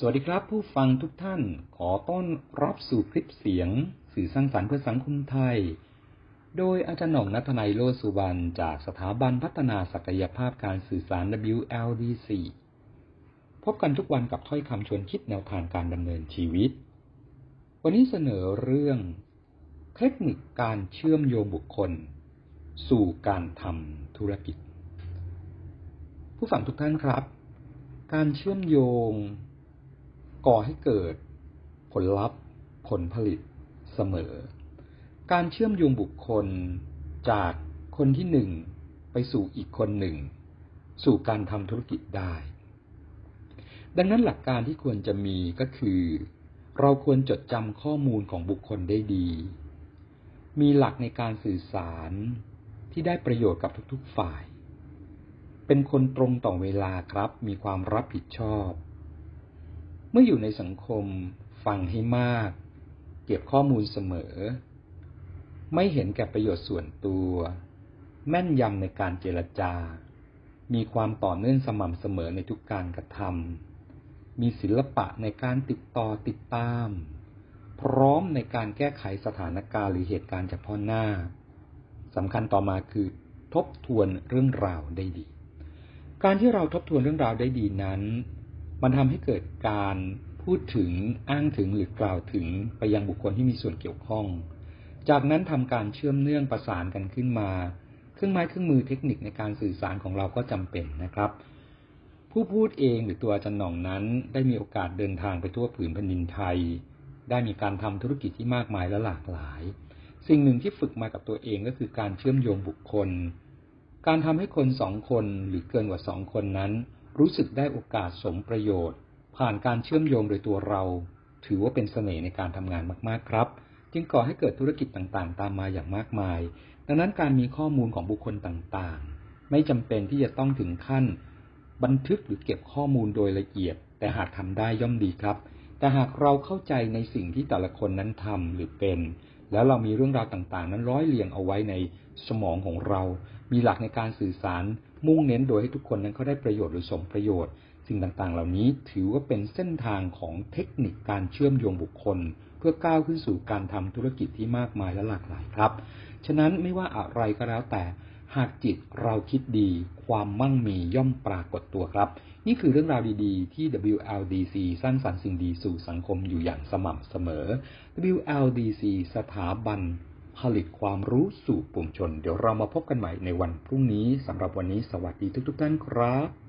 สวัสดีครับผู้ฟังทุกท่านขอต้อนรับสู่คลิปเสียง สื่อสร้างสรรค์เพื่อสังคมไทย โดยอาจารย์หน่องนัทนายโลสุวรรณจากสถาบันพัฒนาศักยภาพการสื่อสาร WLDC พบกันทุกวันกับถ้อยคำชวนคิดแนวทางการดำเนินชีวิต วันนี้เสนอเรื่องเทคนิคการเชื่อมโยงบุคคล สู่การทำธุรกิจ ผู้ฟังทุกท่านครับ การเชื่อมโยง ก่อให้เกิดผลลัพธ์ผลผลิตเสมอ การเชื่อมโยงบุคคลจากคนที่หนึ่งไปสู่อีกคนหนึ่ง สู่การทำธุรกิจได้ ดังนั้นหลักการที่ควรจะมีก็คือ เราควรจดจำข้อมูลของบุคคลได้ดี มีหลักในการสื่อสารที่ได้ประโยชน์กับทุกๆฝ่าย เป็นคนตรงต่อเวลาครับ มีความรับผิดชอบ มื่ออยู่ในสังคมฟังให้มาก เก็บข้อมูลเสมอ ไม่เห็นแก่ประโยชน์ส่วนตัว แม่นยำในการเจรจา มีความต่อเนื่องสม่ำเสมอในทุกการกระทำมีศิลปะในการติดต่อติดตาม พร้อมในการแก้ไขสถานการณ์หรือเหตุการณ์เฉพาะหน้าสำคัญต่อมาคือทบทวนเรื่องราวได้ดี การที่เราทบทวนเรื่องราวได้ดีนั้น มันทำให้เกิดการพูดถึงอ้างถึงหรือกล่าวถึงไปยังบุคคลที่มีส่วนเกี่ยวข้อง จากนั้นทำการเชื่อมเนื่องประสานกันขึ้นมา เครื่องไม้เครื่องมือเทคนิคในการสื่อสารของเราก็จำเป็นนะครับ ผู้พูดเองหรือตัวอาจารย์หน่องนั้น ได้มีโอกาสเดินทางไปทั่วผืนแผ่นดินไทย ได้มีการทำธุรกิจที่มากมายและหลากหลาย สิ่งหนึ่งที่ฝึกมากับตัวเองก็คือการเชื่อมโยงบุคคล การทำให้คนสองคนหรือเกินกว่าสองคนนั้น รู้สึกได้โอกาสสมประโยชน์ ผ่านการเชื่อมโยงโดยตัวเรา ถือว่าเป็นเสน่ห์ในการทำงานมากๆครับ จึงก่อให้เกิดธุรกิจต่างๆ ตามมาอย่างมากมาย ดังนั้นการมีข้อมูลของบุคคลต่างๆ ไม่จำเป็นที่จะต้องถึงขั้น บันทึกหรือเก็บข้อมูลโดยละเอียด แต่หากทำได้ย่อมดีครับ แต่หากเราเข้าใจในสิ่งที่แต่ละคนนั้นทำหรือเป็น แล้วเรามีเรื่องราวต่างๆ นั้นร้อยเรียงเอาไว้ในสมองของเรา มีหลักในการสื่อสารมุ่งเน้นโดยให้ทุกคนนั้นเขาได้ประโยชน์หรือสมประโยชน์ สิ่งต่างๆ เหล่านี้ถือว่าเป็นเส้นทางของเทคนิคการเชื่อมโยงบุคคล เพื่อก้าวขึ้นสู่การทำธุรกิจที่มากมายและหลากหลายครับ ฉะนั้นไม่ว่าอะไรก็แล้วแต่ หากจิตเราคิดดีความมั่งมีย่อมปรากฏตัวครับ นี่คือเรื่องราวดีๆ ที่ WLDC สร้างสรรค์สิ่งดีสู่สังคมอยู่อย่างสม่ำเสมอ WLDC สถาบันผลิตความรู้สู่ปวงชน เดี๋ยวเรามาพบกันใหม่ในวันพรุ่งนี้สำหรับวันนี้สวัสดีทุกๆท่านครับ